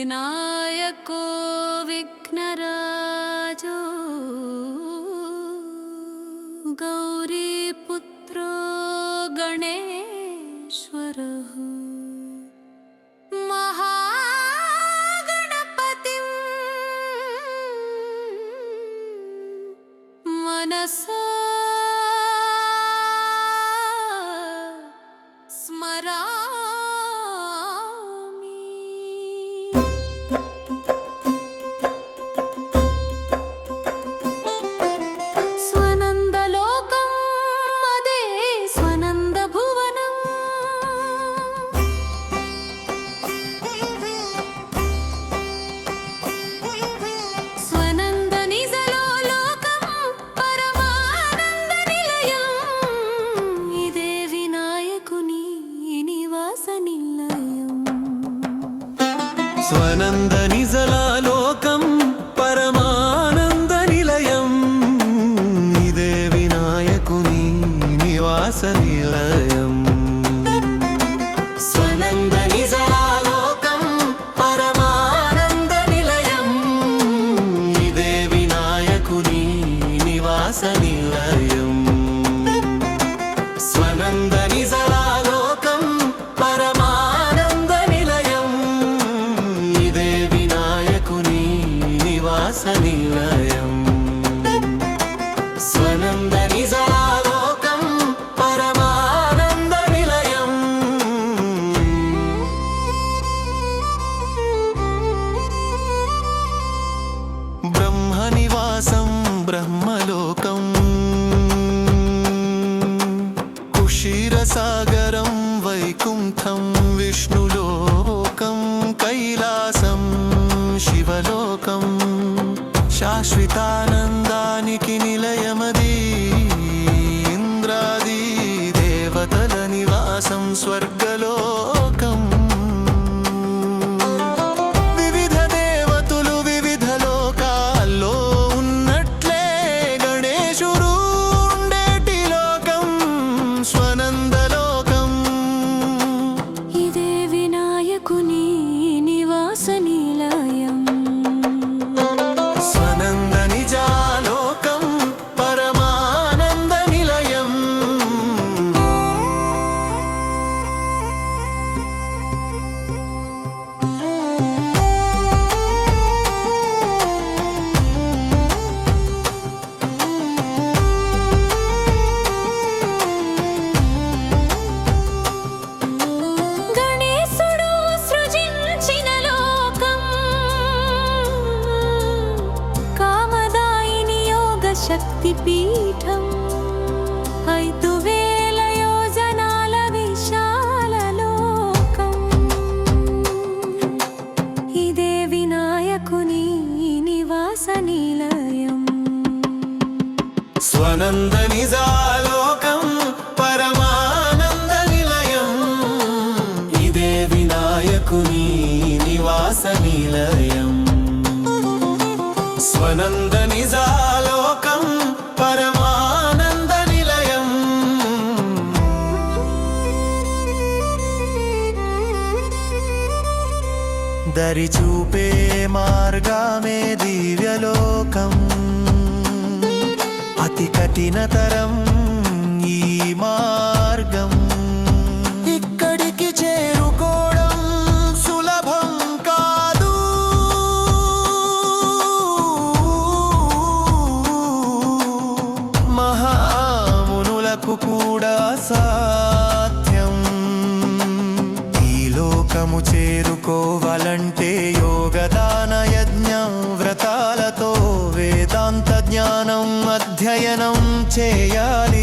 विनायको శివలోకం. శాశ్వతానందానికి నిలయమ ఆనంద నిజాలోకం పరమానంద నిలయం దరి చూపే మార్గామే దివ్యలోకం. అతి కఠినతరం ఈ మార్గం. తెలుసుకోవాలంటే యోగదాన యజ్ఞ వ్రతాలతో వేదాంత జ్ఞానం అధ్యయనం చేయాలి.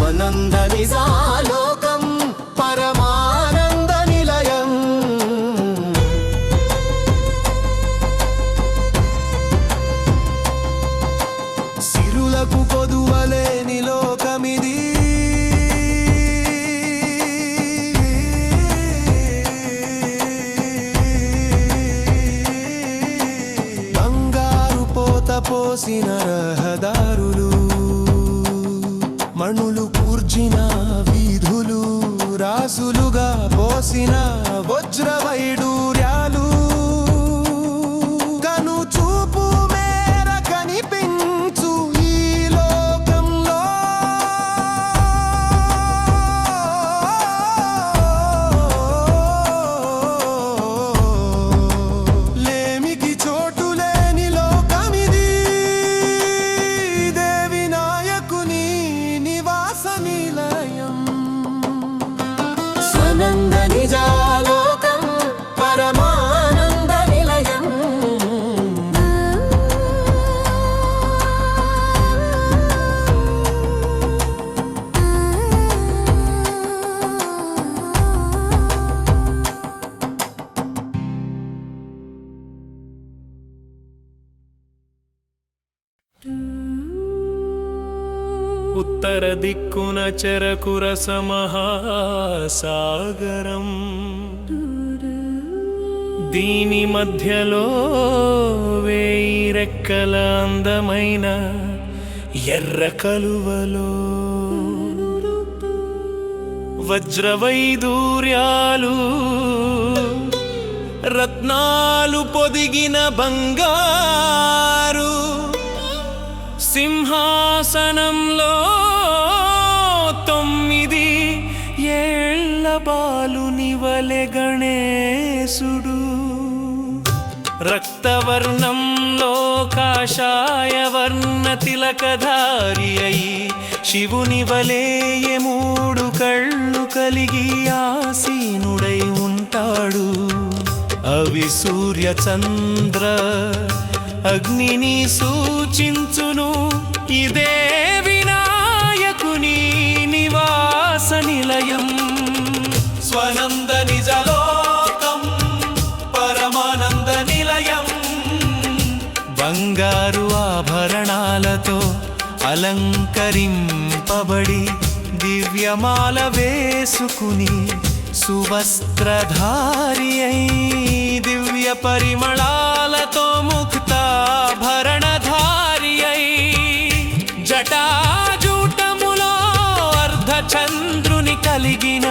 స్వనంద నిజాలోక పోసిన చరకురసమహాసాగరం దీని మధ్యలో వేయి రెక్కల అందమైన ఎర్ర కలువలో. వజ్రవైదూర్యాలు రత్నాలు పొదిగిన బంగారు సింహాసనంలో ఏళ్ళ బాలుని వలె గణేశుడు. రక్తవర్ణంలో కాషాయ వర్ణ తిలకధారి అయి శివుని వలె మూడు కళ్ళు కలిగి ఆసీనుడై ఉంటాడు. అవి సూర్య చంద్ర అగ్నిని సూచించును ఇదే అలంకరింపబడి దివ్యమాల వేసుకుని సువస్త్రధారి అయి దివ్య పరిమళాలతో ముక్తాభరణధారి అయి జటాజూటములో అర్ధచంద్రుని కలిగిన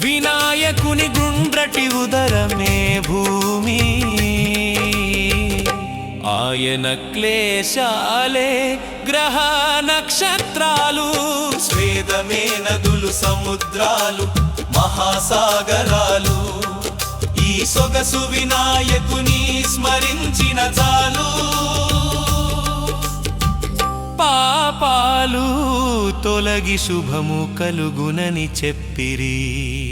వినాయకుని గుండ్రటి ఉదరమే భూమి. ఆయన క్లేశాలే గ్రహ నక్షత్రాలు స్వేదమే నదులు సముద్రాలు మహాసాగరాలు. ఈ సొగసు వినాయకుని స్మరించిన చాలు. పాపాలు తొలగి శుభము కలుగునని చెప్పిరి.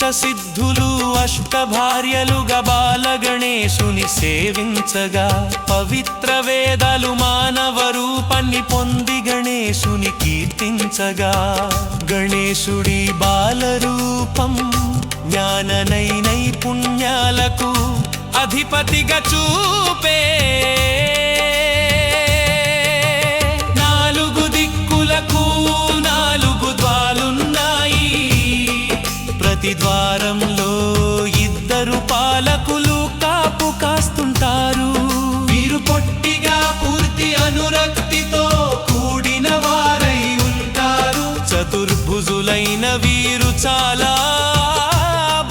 అష్టసిద్ధులు అష్ట భార్యలుగా బాల సేవించగా పవిత్ర వేదాలు మానవ రూపాన్ని పొంది గణేశుని కీర్తించగా. గణేశుడి బాలరూపం జ్ఞాననై నైపుణ్యాలకు అధిపతిగా చూపే చతుర్భుజులైన వీరు చాలా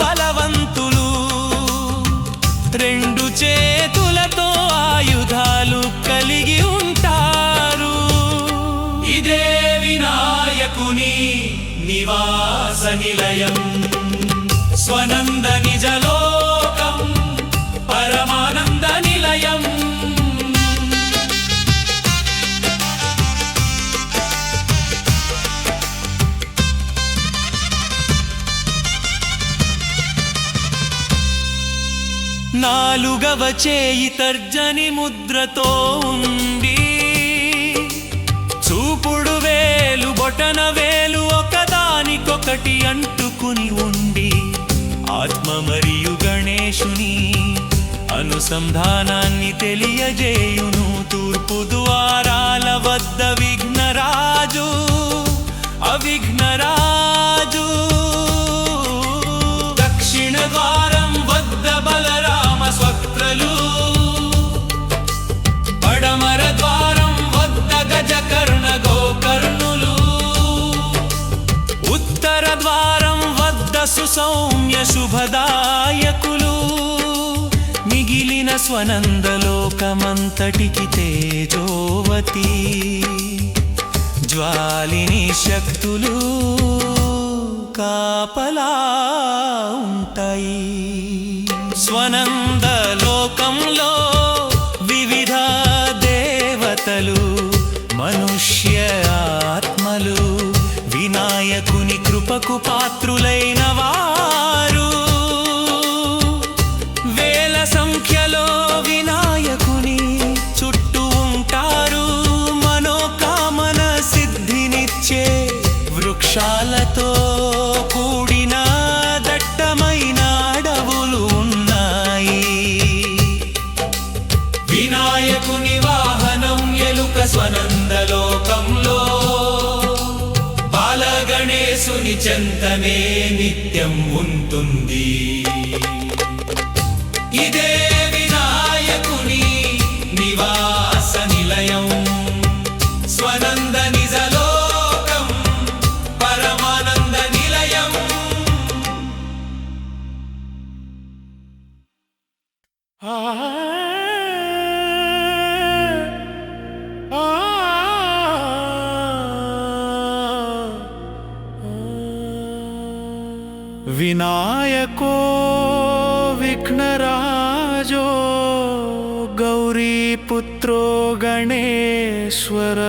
బలవంతులు. రెండు చేతులతో ఆయుధాలు కలిగి ఉంటారు. ఇదే వినాయకుని నివాస నిలయం స్వనంద నిజలోకం పరమానంద నిలయం. నాలుగవ చేయి తర్జని ముద్రతో ఉంది చూపుడు వేలు బొటన వేలు ఒకదానికొకటి అంటుకుని ఉండి. ఆత్మ మరియు గణేశుని అనుసంధానాన్ని తెలియజేయును. తూర్పు ద్వారాల వద్ద విఘ్నరాజు అవిఘ్నరాజు. సుసౌమ్య శుభదాయకులు. మిగిలిన స్వనందలోకమంతటికి తేజోవతి. జ్వాలిని శక్తులు కాపలా ఉంటాయి. స్వనందలోకంలో వివిధ దేవతలు మనుష్య కృపకు పాత్రులైన వారు బాలగణేశుని विनायको विघ्नराजो गौरीपुत्रो गणेश्वर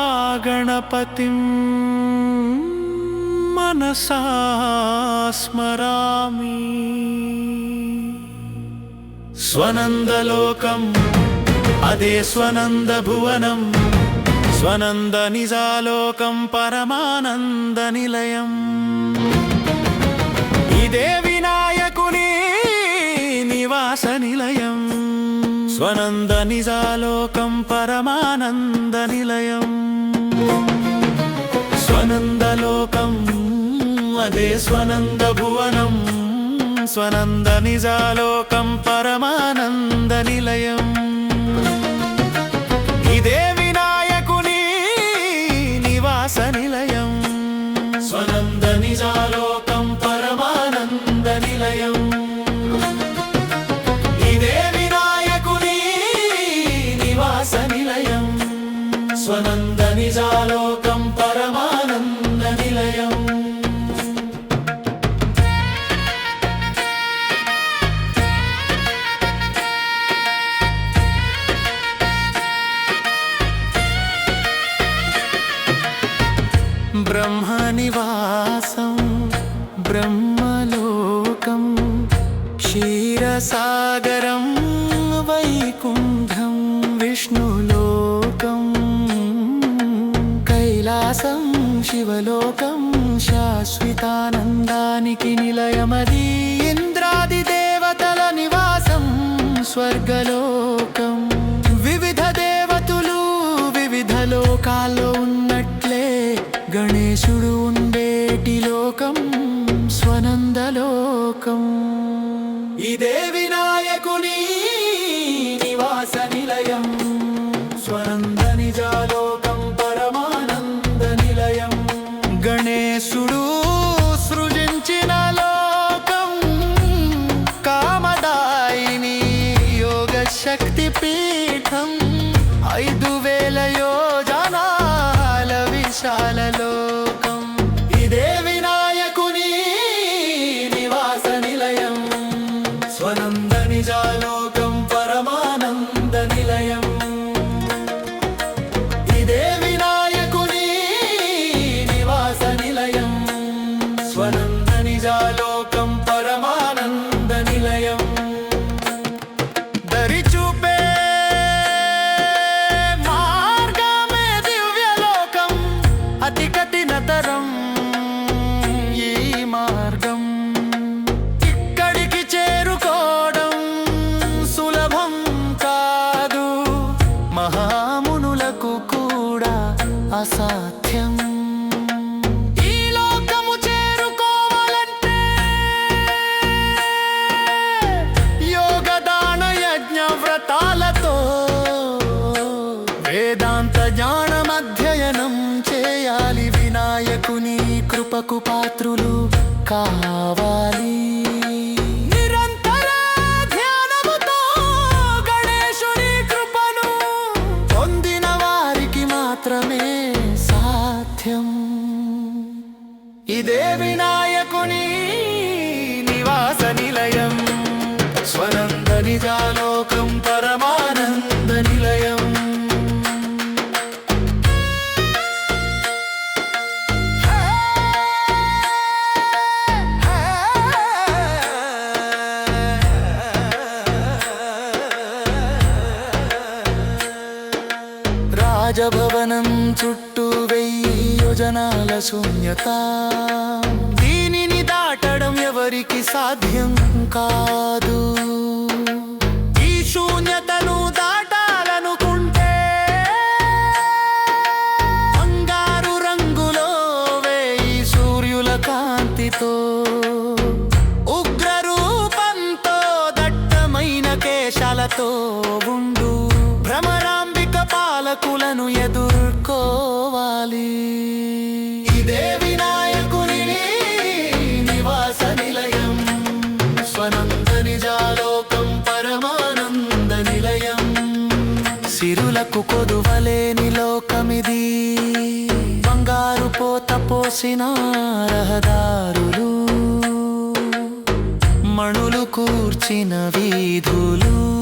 महागणपतिं मनसा स्मरामि स्वनन्दलोकम् अदे स्वनन्दभुवनम् స్వనంద నిజాలోకం పరమానంద నిలయం ఇదే వినాయకుని నివాస నిలయం స్వనంద నిజాలోకం పరమానంద నిలయం స్వనందలోకం అదే స్వనంద భువనం స్వనంద నిజాలోకం పరమానంద నిలయం ఇదే బ్రహ్మనివాసం బ్రహ్మలోకం క్షీరసాగరం వైకుంఠం విష్ణులోకం కైలాసం శివలోకం శాశ్వతానందానికి నిలయమది ఇంద్రాది దేవతల నివాసం స్వర్గలోకం. వివిధ దేవతలు వివిధ లోకాల్లో గణేశుడు ఉండేటి లోకం స్వనందలోకం ఇదే వినాయకుని నివాస నిలయం స్వనంద నిజాలోకం పరమానంద నిలయం. గణేశుడు శూన్యత. దీనిని దాటడం ఎవరికి సాధ్యం కాదు. ఈ శూన్యతను దాటాలనుకుంటే బంగారు రంగులో వేయి సూర్యుల కాంతితో ఉగ్రరూపంతో దట్టమైన కేశాలతో ఉండు. భ్రమరాంబిక పాలకులను ఎదురు సిరులకు కొదువలేని లోకమిది. బంగారు పోత పోసిన రహదారులు మణులు కూర్చిన వీధులు.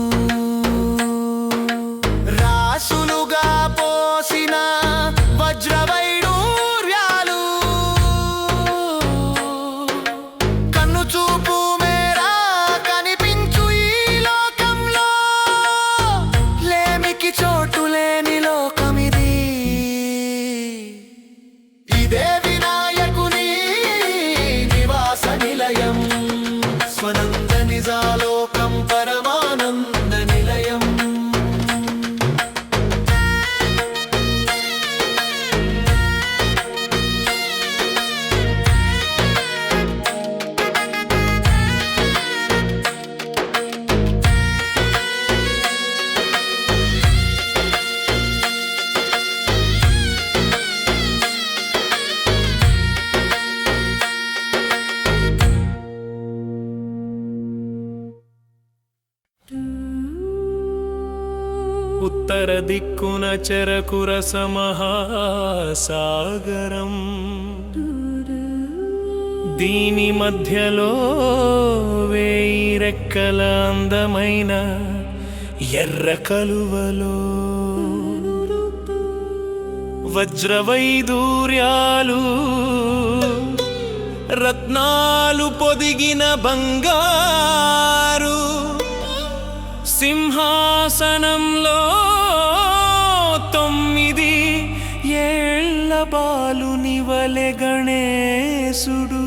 ఉత్తర దిక్కున చెరకుర సమహాసాగరం దీని మధ్యలో వేయి రెక్కల అందమైన ఎర్ర కలువలో. వజ్రవైదూర్యాలు రత్నాలు పొదిగిన బంగారు సింహాసనంలో తొమ్మిది ఏళ్ళ బాలునివలె గణేశుడు.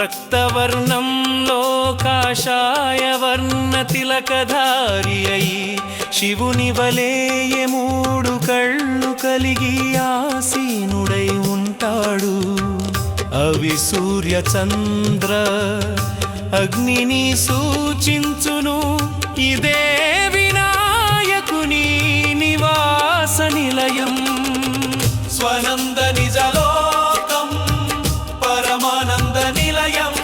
రక్తవర్ణంలో కాషాయ వర్ణ తిలకధారి అయి శివుని వలె మూడు కళ్ళు కలిగి ఆసీనుడై ఉంటాడు. అవి సూర్య చంద్ర అగ్నిని సూచించును. ఇదే వినాయకుని నివాస నిలయం. స్వనంద నిజలోకం పరమానంద నిలయం.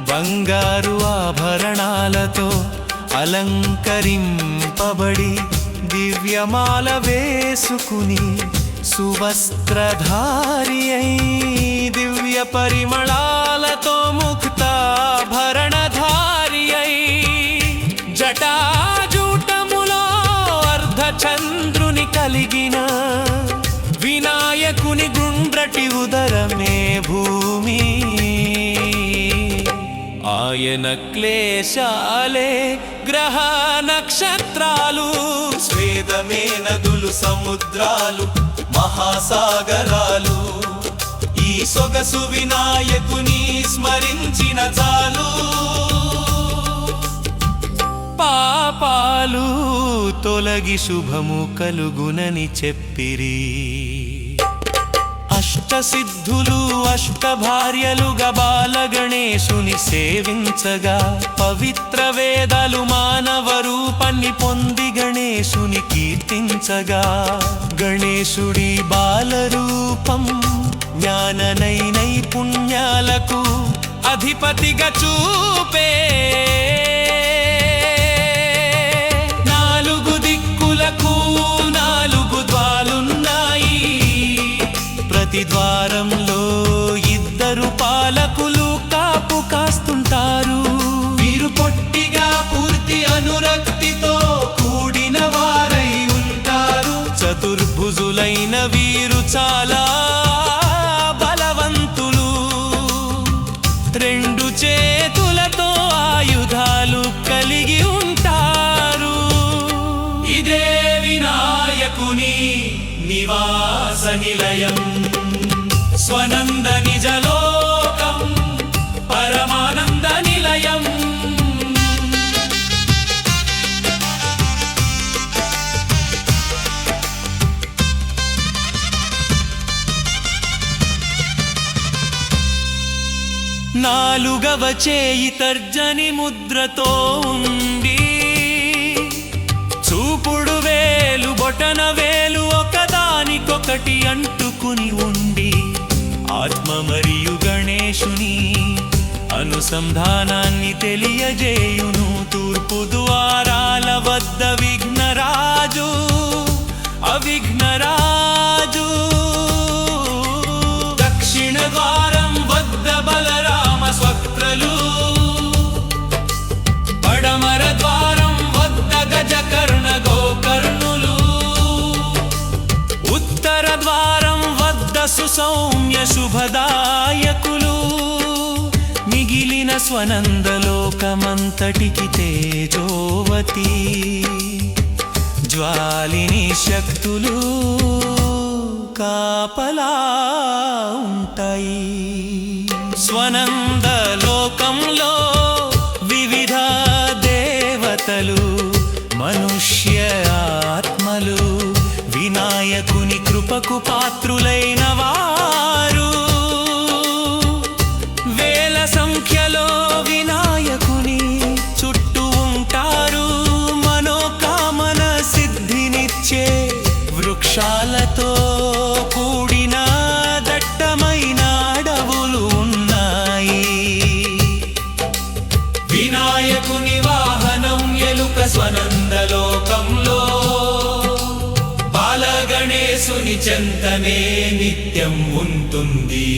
బంగారు ఆభరణాలతో అలంకరింపబడి దివ్యమాల వేసుకుని సువస్త్రధారి అయి దివ్య పరిమళాలతో ముక్తాభరణధారి అయి జటాజూటములో అర్ధచంద్రుని కలిగిన వినాయకుని గుండ్రటి ఉదరమే భూమి. ఆయన క్లేశాలే గ్రహ నక్షత్రాలు స్వేదమే నదులు సముద్రాలు మహాసాగరాలు ఈ సొగసు వినాయకుని స్మరించిన చాలు. పాపాలు తొలగి శుభము కలుగునని చెప్పిరి. అష్టసిద్ధులు అష్ట భార్యలుగా బాలగణేశుని సేవించగా పవిత్ర వేదాలు మానవ రూపాన్ని పొంది గణేశుని కీర్తించగా. గణేశుడి బాలరూపం జ్ఞాననై నైపుణ్యాలకు అధిపతిగా చూపే చతుర్భుజులైన వీరు చాలా బలవంతులు. రెండు చేతులతో ఆయుధాలు కలిగి ఉంటారు. ఇదే వినాయకుని నివాస నిలయం. స్వనంద నిజలో నాలుగవ చేయి తర్జని ముద్రతో ఉండి చూపుడు వేలు బొటన వేలు ఒకదానికొకటి అంటుకుని ఉండి ఆత్మ మరియు గణేశుని అనుసంధానాన్ని తెలియజేయును. తూర్పు ద్వారాల వద్ద విఘ్నరాజు అవిఘ్నరాజు సౌమ్య శుభదాయకులు మిగిలిన స్వనందలోకమంతటికి తేజోవతి జ్వాలిని శక్తులు కాపలా ఉంటాయి. స్వనంద లోకంలో వివిధ దేవతలు మనుష్య ఆత్మలు వినాయక కృపకు పాత్రులైన వారు. నిత్యం ఉంటుంది